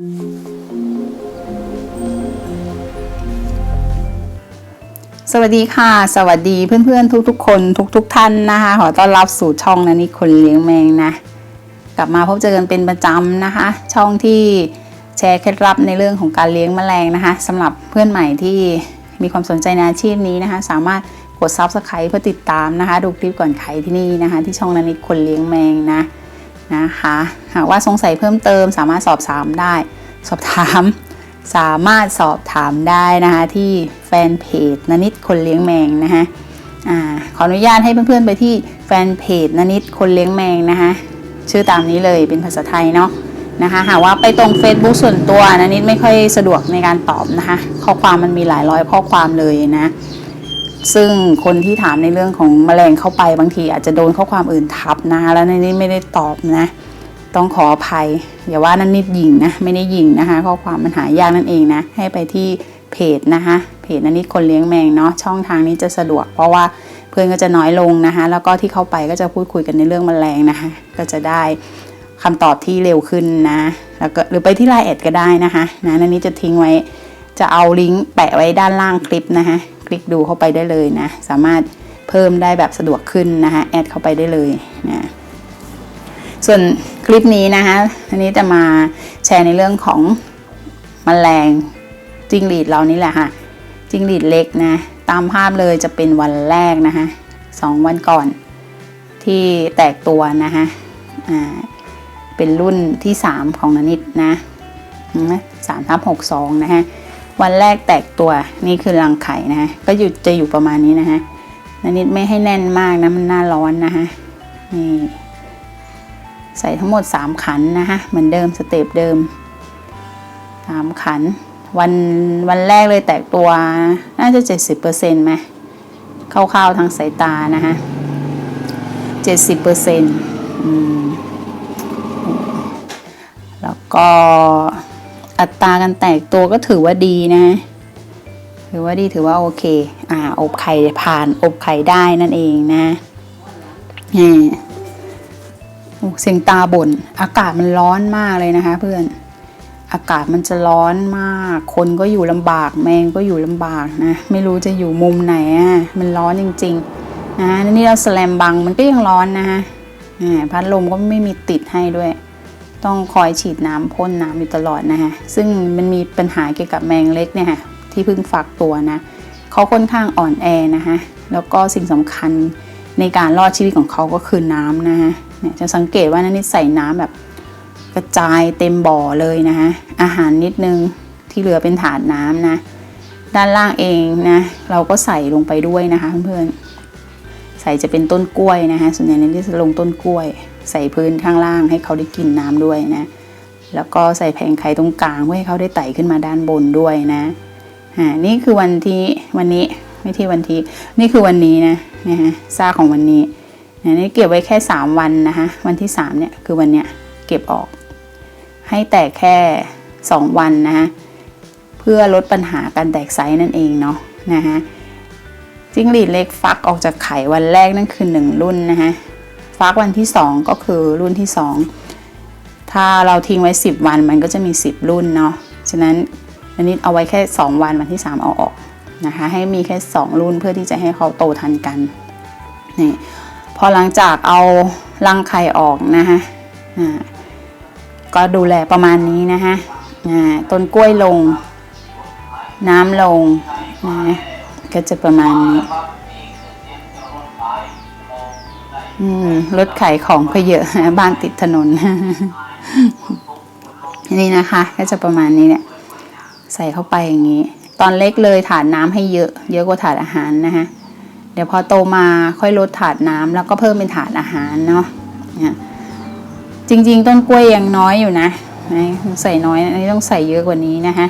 สวัสดีค่ะ สวัสดีเพื่อนๆ ทุกๆ คนทุกๆท่านนะคะ ขอต้อนรับสู่ช่องนะนี่คนเลี้ยงแมงนะ กลับมาพบเจอกันเป็นประจำนะคะ ช่องที่แชร์เคล็ดลับในเรื่องของการเลี้ยงแมลงนะคะสำหรับเพื่อนใหม่ที่มีความสนใจในอาชีพนี้นะคะ สามารถกด subscribe เพื่อติดตามนะคะ ดูคลิปก่อนใครที่นี่นะคะ ที่ช่องนันนิคนเลี้ยงแมงนะ นะคะหากว่าสงสัยเพิ่มเติมสามารถสอบถามได้ สอบถาม สามารถสอบถามได้นะคะที่แฟนเพจนนิดคนเลี้ยงแมงนะคะอขออนุญาตให้เพื่อนๆไปที่แฟนเพจนนิดคนเลี้ยงแมงนะคะชื่อตามนี้เลยเป็นภาษาไทยเนาะนะคะหากว่าไปตรง Facebook ส่วนตัวนนิดไม่ค่อยสะดวกในการตอบนะคะ ข้อความมันมีหลายร้อยข้อความเลยนะ ซึ่งคนที่ถามในเรื่องของแมลงเข้าไปบางทีอาจจะโดนข้อความอื่นทับนะแล้วในนี้ไม่ได้ตอบนะ ต้องขออภัยอย่าว่านั่นนิดยิงนะไม่ได้ยิงนะคะ ข้อความมันหายากนั่นเองนะ ให้ไปที่เพจนะคะเพจนันนิดคนเลี้ยงแมงเนาะช่องทางนี้จะสะดวก เพราะว่าเพื่อนก็จะน้อยลงนะคะ แล้วก็ที่เข้าไปก็จะพูดคุยกันในเรื่องแมลงนะคะ ก็จะได้คำตอบที่เร็วขึ้นนะ แล้วก็หรือไปที่ไลน์แอดก็ได้นะคะนะนันนี้จะทิ้งไว้จะเอาลิงก์แปะไว้ด้านล่างคลิปนะคะ ลิกดูเข้าไปได้เลยนะ สามารถเพิ่มได้แบบสะดวกขึ้นนะคะแอดเข้าไปได้เลยนะส่วนคลิปนี้นะคะอันนี้จะมาแชร์ในเรื่องของมแมลงจิงหรีดเรานี่แหละค่ะจิงหรีดเล็กนะ ตามภาพเลยจะเป็นวันแรกนะคะสองวันก่อนที่แตกตัวนะคะอ่าเป็นรุ่นที่ 3 ของนนิดนะสามทับหกสองนะคะ วันแรกแตกตัวนี่คือรังไข่นะคะก็อยู่จะอยู่ประมาณนี้นะคะนนิดไม่ให้แน่นมากนะมันหน้าร้อนนะคะนี่ใส่ทั้งหมด 3 ขันนะคะเหมือนเดิมสเต็ปเดิม 3 ขัน วันวันแรกเลยแตกตัวน่าจะ 70%ไหมคร่าวๆทางสายตานะคะ70%อืมแล้วก็ อัตราการแตกตัวก็ถือว่าดีนะ ถือว่าดีถือว่าโอเค อ่า อบไข่ผ่านอบไข่ได้นั่นเองนะนี่โอ้เสียงตาบ่นอากาศมันร้อนมากเลยนะคะ เพื่อน อากาศมันจะร้อนมาก คนก็อยู่ลำบากแมงก็อยู่ลำบากนะ ไม่รู้จะอยู่มุมไหนอะมันร้อนจริง ๆ นะนี่เราสแลมบังมันก็ยังร้อนนะคะพัดลมก็ไม่มีติดให้ด้วย ต้องคอยฉีดน้ำพ่นน้ำอยู่ตลอดนะคะซึ่งมันมีปัญหาเกี่ยวกับแมงเล็กเนี่ยค่ะที่เพิ่งฝากตัวนะเขาค่อนข้างอ่อนแอนะคะแล้วก็สิ่งสำคัญในการรอดชีวิตของเขาก็คือน้ำนะคะเนี่ยจะสังเกตว่านันนี่ใส่น้ำแบบกระจายเต็มบ่อเลยนะคะอาหารนิดนึงที่เหลือเป็นถาดน้ำนะ ด้านล่างเองนะเราก็ใส่ลงไปด้วยนะคะเพื่อนๆใส่จะเป็นต้นกล้วยนะคะส่วนใหญ่นันจะลงต้นกล้วย ใส่พื้นข้างล่างให้เขาได้กินน้ำด้วยนะ แล้วก็ใส่แผงไข่ตรงกลางเพื่อให้เขาได้ไต่ขึ้นมาด้านบนด้วยนะอ่านี่คือวันที่วันนี้ไม่ที่วันที่นี่คือวันนี้นะนะฮะซากของวันนี้นะนี่เก็บไว้แค่ 3 วันนะคะวันที่3เนี่ยคือวันเนี้ยเก็บออก ให้แตกแค่ 2 วันนะคะเพื่อลดปัญหาการแตกไซส์นั่นเองเนาะนะคะจิ้งหรีดเล็กฟักออกจากไข่วันแรกนั่นคือ 1 รุ่นนะคะ ฟักวันที่ 2 ก็คือรุ่นที่ 2 ถ้าเราทิ้งไว้ 10 วันมันก็จะมี 10 รุ่นเนาะฉะนั้นอันนี้เอาไว้แค่ 2 วันวันที่ 3 เอาออกนะคะให้มีแค่ 2 รุ่นเพื่อที่จะให้เขาโตทันกันนี่พอหลังจากเอารังไข่ออกนะคะอ่าก็ดูแลประมาณนี้นะคะต้นกล้วยลง น้ำลงนะก็จะประมาณนี้ รถขายของก็เยอะบ้านติดถนน นี่นะคะ ก็จะประมาณนี้เนี่ย ใส่เข้าไปอย่างนี้ ตอนเล็กเลยถาดน้ำให้เยอะ เยอะกว่าถาดอาหารนะคะเดี๋ยวพอโตมาค่อยลดถาดน้ำแล้วก็เพิ่มเป็นถาดอาหารเนาะจริง ๆ ต้นกล้วยยังน้อยอยู่นะใส่น้อยอันนี้ต้องใส่เยอะกว่านี้นะคะ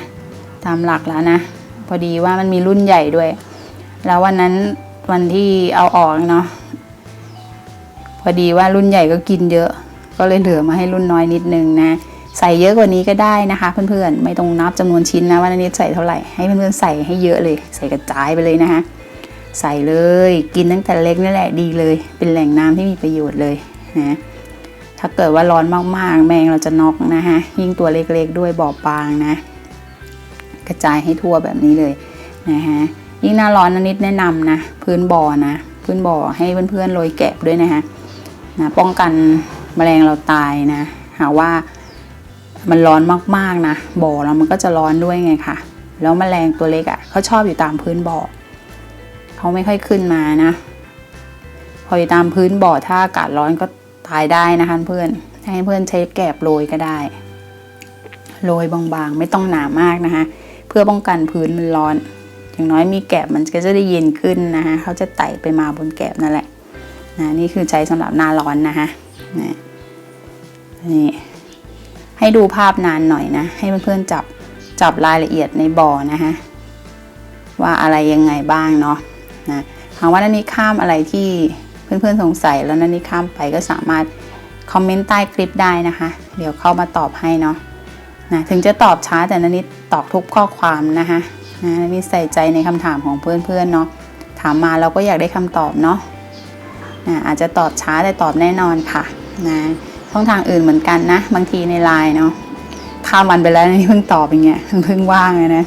ตามหลักแล้วนะ พอดีว่ามันมีรุ่นใหญ่ด้วย แล้ววันนั้นวันที่เอาออกเนาะ พอดีว่ารุ่นใหญ่ก็กินเยอะ ก็เลยเหลือมาให้รุ่นน้อยนิดนึงนะ ใส่เยอะกว่านี้ก็ได้นะคะ เพื่อนๆ ไม่ต้องนับจำนวนชิ้นนะว่านันนี้ใส่เท่าไหร่ ให้เพื่อนๆใส่ให้เยอะเลย ใส่กระจายไปเลยนะคะ ใส่เลย กินตั้งแต่เล็กนี่แหละดีเลย เป็นแหล่งน้ำที่มีประโยชน์เลยนะ ถ้าเกิดว่าร้อนมากๆ แมงเราจะน็อกนะคะยิ่งตัวเล็กๆ ด้วยบอบบางนะ กระจายให้ทั่วแบบนี้เลยนะคะยิ่งหน้าร้อนนะนิดแนะนำนะ พื้นบ่อนะ พื้นบ่อให้เพื่อนๆโรยแกะด้วยนะคะ นะป้องกันแมลงเราตายนะหากว่ามันร้อนมากๆนะบ่อเรามันก็จะร้อนด้วยไงค่ะแล้วแมลงตัวเล็กอะ่ะเขาชอบอยู่ตามพื้นบ่อเขาไม่ค่อยขึ้นมานะพออยู่ตามพื้นบ่อถ้าอากาศร้อนก็ตายได้นะคะเพื่อนให้เพื่อนใช้แกบโรยก็ได้โรยบางๆ ไม่ต้องหนามากนะคะ เพื่อป้องกันพื้นมันร้อน อย่างน้อยมีแกบมันก็จะได้เย็นขึ้นนะคะเขาจะไต่ไปมาบนแกบนั่นแหละ นะนี่คือใช้สำหรับหน้าร้อนนะคะนะนี่ให้ดูภาพนานหน่อยนะ ให้เพื่อนๆจับจับรายละเอียดในบ่อนะคะว่าอะไรยังไงบ้างเนาะนะหากว่านันนี้ข้ามอะไรที่เพื่อนๆสงสัยแล้วนันนี้ข้ามไปก็สามารถคอมเมนต์ใต้คลิปได้นะคะ เดี๋ยวเข้ามาตอบให้เนาะนะถึงจะตอบช้าแต่นันนี้ตอบทุกข้อความนะคะนะนันนี้ใส่ใจในคำถามของเพื่อนๆเนาะถามมาเราก็อยากได้คำตอบเนาะ นะอาจจะตอบช้าแต่ตอบแน่นอนค่ะนะช่องทางอื่นเหมือนกันนะ บางทีในไลน์เนาะข้ามวันไปแล้วนี่เพิ่งตอบอย่างเงี้ยเพิ่งว่างเลยนะ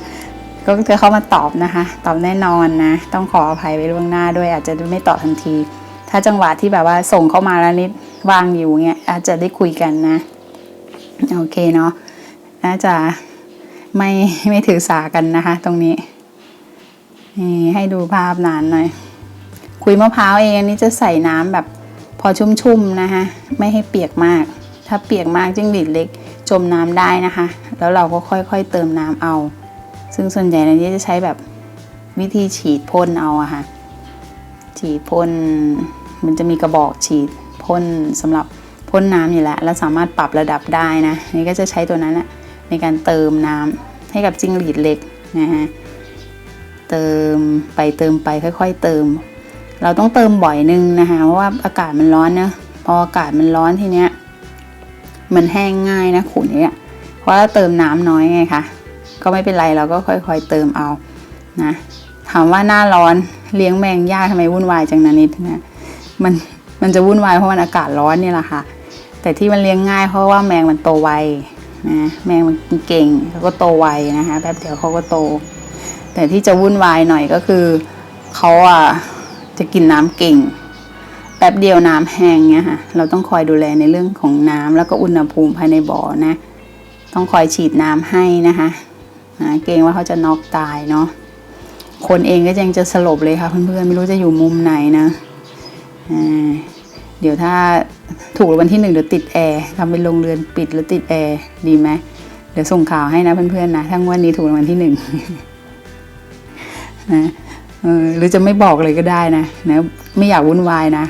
ก็จะเข้ามาตอบนะคะ ตอบแน่นอนนะ ต้องขออภัยไว้ล่วงหน้าด้วย อาจจะไม่ตอบทันที ถ้าจังหวะที่แบบว่าส่งเข้ามาแล้วนิดว่างอยู่เงี้ยอาจจะได้คุยกันนะ โอเคเนาะน่าจะไม่ไม่ถือสากันนะคะ ตรงนี้นี่ให้ดูภาพนานหน่อย คุยมะพร้าวเองอันนี้จะใส่น้ำแบบพอชุ่มๆนะคะไม่ให้เปียกมาก ถ้าเปียกมากจิ้งหรีดเล็กจมน้ำได้นะคะ แล้วเราก็ค่อยๆเติมน้ำเอา ซึ่งส่วนใหญ่ในนี้จะใช้แบบวิธีฉีดพ่นเอาอะค่ะฉีดพ่นมันจะมีกระบอกฉีดพ่นสำหรับพ่นน้ำอยู่แล้วแล้วสามารถปรับระดับได้นะนี่ก็จะใช้ตัวนั้นนะในการเติมน้ำให้กับจิ้งหรีดเล็กนะฮะเติมไปเติมไปค่อย ๆ เติม เราต้องเติมบ่อยนึงนะคะเพราะว่าอากาศมันร้อนเนะพออากาศมันร้อนทีเนี้ยมันแห้งง่ายนะขุนเนี่ยเพราะเราเติมน้ำน้อยไงคะก็ไม่เป็นไรเราก็ค่อยๆเติมเอานะถามว่าหน้าร้อนเลี้ยงแมงยากทำไมวุ่นวายจังนะนิดนะมันมันจะวุ่นวายเพราะมันอากาศร้อนนี่แหละค่ะ แต่ที่มันเลี้ยงง่ายเพราะว่าแมงมันโตไวนะแมงมันเก่งแล้วก็โตไวนะคะแป๊บเดียวเขาก็โต แต่ที่จะวุ่นวายหน่อยก็คือเขาอะ จะกินน้ำเก่ง แป๊บเดียวน้ำแห้งเนี่ยค่ะ เราต้องคอยดูแลในเรื่องของน้ำแล้วก็อุณหภูมิภายในบ่อนะ ต้องคอยฉีดน้ำให้นะคะนะเกรงว่าเขาจะน็อกตายเนาะคนเองก็ยังจะสลบเลยค่ะเพื่อนๆไม่รู้จะอยู่มุมไหนนะเดี๋ยวถ้าถูกรางวันที่หนึ่งเดี๋ยวติดแอร์ทำเป็นโรงเรือนปิดแล้วติดแอร์ดีไหมเดี๋ยวส่งข่าวให้นะเพื่อนๆนะถ้งวันนี้ถูกรางวัลที่หนึ่งนะ หรือจะไม่บอกเลยก็ได้นะนะไม่อยากวุ่นวายนะ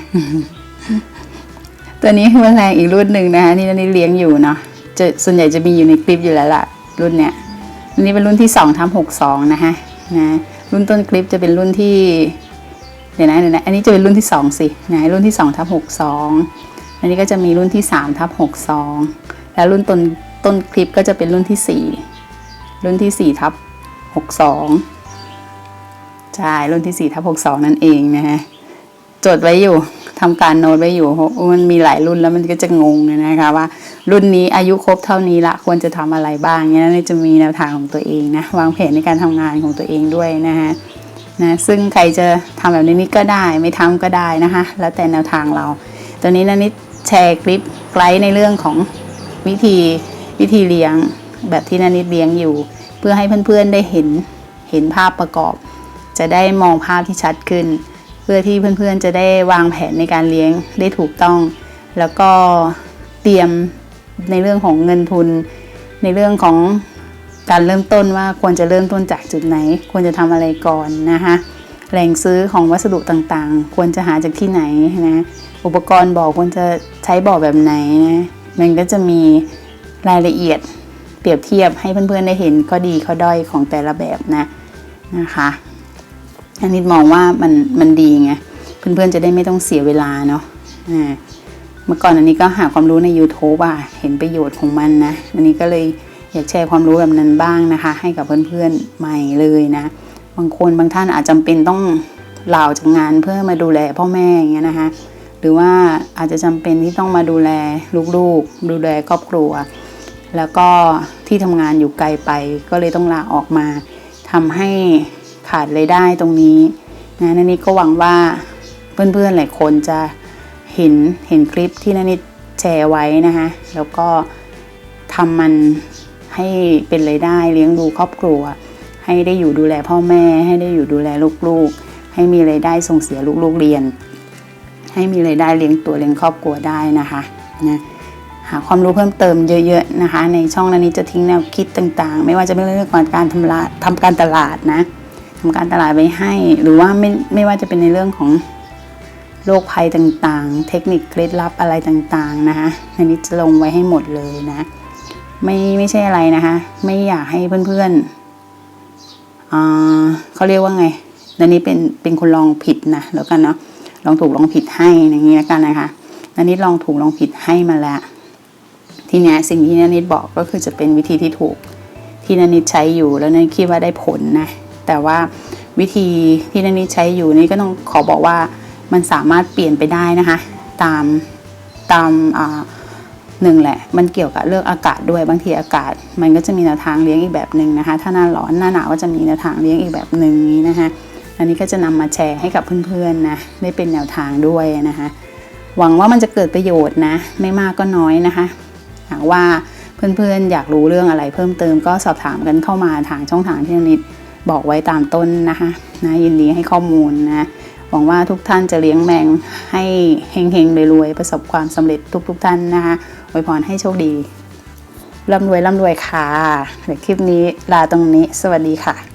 ตัวนี้คือแมลงอีกรุ่นหนึ่งนะคะที่นี่เลี้ยงอยู่เนาะจะส่วนใหญ่จะมีอยู่ในคลิปอยู่แล้วล่ะ รุ่นเนี้ยอันนี้เป็นรุ่นที่สองทับหกสองนะคะนะรุ่นต้นคลิปจะเป็นรุ่นที่เดี๋ยวนะเดี๋ยวนะอันนี้จะเป็นรุ่นที่สองสินะรุ่นที่สองทับหกสองอันนี้ก็จะมีรุ่นที่สามทับหกสองแล้วรุ่นต้นต้นคลิปก็จะเป็นรุ่นที่สี่รุ่นที่สี่ทับหกสอง ใช่รุ่นที่สี่ทับหกสองนั่นเองนะฮะจดไว้อยู่ทำการโน้ตไว้อยู่เพราะมันมีหลายรุ่นแล้วมันก็จะงงนะคะว่า รุ่นนี้อายุครบเท่านี้ละควรจะทำอะไรบ้างเนี่ยจะมีแนวทางของตัวเองนะวางแผนในการทำงานของตัวเองด้วยนะฮะนะซึ่งใครจะทำแบบนี้ก็ได้ไม่ทำก็ได้นะคะแล้วแต่แนวทางเราตัวนี้นะนิดแชร์คลิปไกด์ในเรื่องของวิธีวิธีเลี้ยงแบบที่นานิดเลี้ยงอยู่ เพื่อให้เพื่อนๆได้เห็นเห็นภาพประกอบ จะได้มองภาพที่ชัดขึ้น เพื่อที่เพื่อนๆจะได้วางแผนในการเลี้ยงได้ถูกต้อง แล้วก็เตรียมในเรื่องของเงินทุน ในเรื่องของการเริ่มต้นว่าควรจะเริ่มต้นจากจุดไหน ควรจะทำอะไรก่อนนะคะแหล่งซื้อของวัสดุต่างๆ ควรจะหาจากที่ไหนนะอุปกรณ์บ่อควรจะใช้บ่อแบบไหนนะมันก็จะมีรายละเอียดเปรียบเทียบให้เพื่อนๆได้เห็นข้อดีข้อด้อยของแต่ละแบบนะนะคะ อันนี้มองว่ามันมันดีไงเพื่อนๆจะได้ไม่ต้องเสียเวลาเนาะเมื่อก่อนอันนี้ก็หาความรู้ใน YouTube อะเห็นประโยชน์ของมันนะอันนี้ก็เลยอยากแชร์ความรู้แบบนั้นบ้างนะคะ ให้กับเพื่อนๆใหม่เลยนะบางคนบางท่านอาจจำเป็นต้องลาออกจากงานเพื่อมาดูแลพ่อแม่อย่างเงี้ยนะคะหรือว่าอาจจะจำเป็นที่ต้องมาดูแลลูกๆ ดูแลครอบครัว แล้วก็ที่ทำงานอยู่ไกลไปก็เลยต้องลาออกมาทำให้ ขาดรายได้ตรงนี้นะนันนี่ก็หวังว่าเพื่อนๆหลายคนจะเห็นเห็นคลิปที่นันนี่แชร์ไว้นะคะแล้วก็ทำมันให้เป็นรายได้เลี้ยงดูครอบครัว ให้ได้อยู่ดูแลพ่อแม่ ให้ได้อยู่ดูแลลูกๆ ให้มีรายได้ส่งเสียลูกๆเรียน ให้มีรายได้เลี้ยงตัวเลี้ยงครอบครัวได้นะคะนะหาความรู้เพิ่มเติมเยอะๆนะคะ ในช่องนั้นนี้จะทิ้งแนวคิดต่างๆ ไม่ว่าจะเป็นเรื่องของการทำละทำการตลาดนะ ทำการตลาดไว้ให้ หรือว่าไม่ไม่ว่าจะเป็นในเรื่องของโรคภัยต่างๆ เทคนิคเคล็ดลับอะไรต่างๆนะคะในนี้จะลงไว้ให้หมดเลยนะ ไม่ไม่ใช่อะไรนะคะ ไม่อยากให้เพื่อนๆอ่าเขาเรียกว่าไงนันนี้เป็นเป็นคนลองผิดนะแล้วกันเนาะลองถูกลองผิดให้อย่างนี้แล้วกันนะคะนันนิดลองถูกลองผิดให้มาแล้วทีนี้สิ่งที่นันนิดบอกก็คือจะเป็นวิธีที่ถูกที่นันนิดใช้อยู่แล้วนันคิดว่าได้ผลนะ แต่ว่าวิธีที่นันนิดใช้อยู่นี่ก็ต้องขอบอกว่ามันสามารถเปลี่ยนไปได้นะคะ ตามตามหนึ่งแหละ มันเกี่ยวกับเรื่องอากาศด้วยบางทีอากาศ มันก็จะมีแนวทางเลี้ยงอีกแบบหนึ่งนะคะ ถ้าหน้าร้อนหน้าหนาวก็จะมีแนวทางเลี้ยงอีกแบบหนึ่งนี้นะคะอันนี้ก็จะนำมาแชร์ให้กับเพื่อนๆนะได้เป็นแนวทางด้วยนะคะ หวังว่ามันจะเกิดประโยชน์นะ ไม่มากก็น้อยนะคะ หากว่าเพื่อนๆอยากรู้เรื่องอะไรเพิ่มเติมก็สอบถามกันเข้ามาทางช่องทางที่นิด บอกไว้ตามต้นนะคะนะยินดีให้ข้อมูลนะหวังว่าทุกท่านจะเลี้ยงแมงให้เฮงๆรวยๆประสบความสำเร็จทุกๆท่านนะคะอวยพรให้โชคดีร่ำรวยร่ำรวยค่ะเดี๋ยวคลิปนี้ลาตรงนี้สวัสดีค่ะ